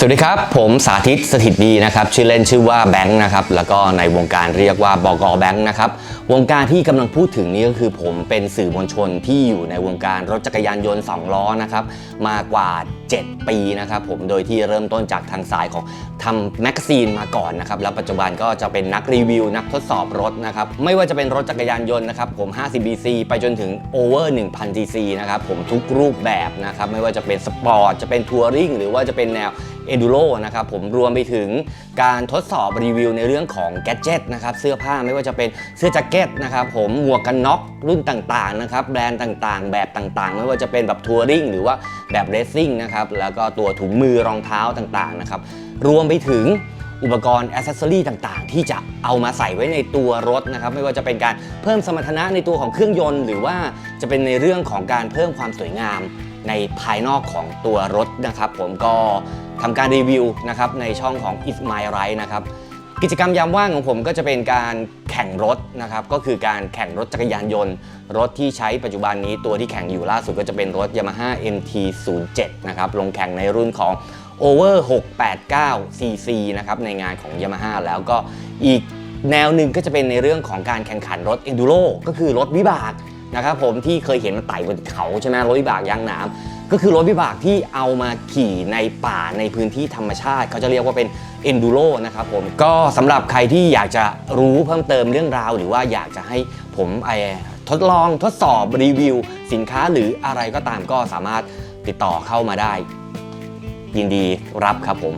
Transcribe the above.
สวัสดีครับ ผมสาธิตสถิตดีนะครับ ชื่อเล่นชื่อว่าแบงค์นะครับ แล้วก็ในวงการเรียกว่าบอกแบงค์นะครับ วงการที่กำลังพูดถึงนี้ก็คือผมเป็นสื่อมวลชนที่อยู่ในวงการรถจักรยานยนต์ 2 ล้อนะครับ มากว่า 7 ปีนะครับ ผมโดยที่เริ่มต้นจากทางสายของทำแมกกาซีนมาก่อนนะครับ แล้วปัจจุบันก็จะเป็นนักรีวิว นักทดสอบรถนะครับ ไม่ว่าจะเป็นรถจักรยานยนต์นะครับ ผม 50cc ไปจนถึง over 1000cc นะครับ ผมทุกรูปแบบนะครับ ไม่ว่าจะเป็นสปอร์ต จะเป็นทัวริงหรือว่าจะเป็นแนว Enduro นะครับผมรวมไปถึงการทดสอบรีวิวในเรื่องของแกดเจิตนะครับเสื้อผ้าไม่ว่าจะเป็นเสื้อแจ็คเก็ตนะครับผมหมวกกันน็อกรุ่นต่างๆนะครับแบรนด์ต่างๆ แบบต่างๆ ไม่ว่าจะเป็นแบบทัวริงหรือว่าแบบเรซซิ่งนะครับแล้วก็ตัวถุงมือรองเท้าต่างๆนะครับรวมไปถึงอุปกรณ์อ c เซสซอรีต่างๆ ที่จะเอามาใส่ไว้ในตัวรถนะครับ ไม่ว่าจะเป็นการเพิ่มสมรรถนะในตัวของเครื่องยนต์ หรือว่าจะเป็นในเรื่องของการเพิ่มความสวยงามในภายนอกของตัวรถนะครับ ผมก็ ทำการรีวิวนะครับในช่องของ It's My Ride นะครับกิจกรรมยามว่างของผมก็จะเป็นการแข่งรถนะครับก็คือการแข่งรถจักรยานยนต์ รถที่ใช้ปัจจุบันนี้ตัวที่แข่งอยู่ล่าสุดก็จะเป็นรถ Yamaha MT-07 นะครับลงแข่งในรุ่นของ Over 689 cc นะครับในงานของ Yamaha แล้วก็อีกแนวหนึ่งก็จะเป็นในเรื่องของการแข่งขันรถ Enduro ก็คือรถวิบากนะครับผมที่เคยเห็นมันไต่บนเขาใช่ไหมรถวิบากยางหนาม ก็คือรถวิบากที่เอามาขี่ในป่าในพื้นที่ธรรมชาติเขาจะเรียกว่าเป็น enduro นะครับผมก็สำหรับใครที่อยากจะรู้เพิ่มเติมเรื่องราว หรือว่าอยากจะให้ผมไอทดลองทดสอบรีวิว สินค้าหรืออะไรก็ตามก็สามารถติดต่อเข้ามาได้ ยินดีรับครับผม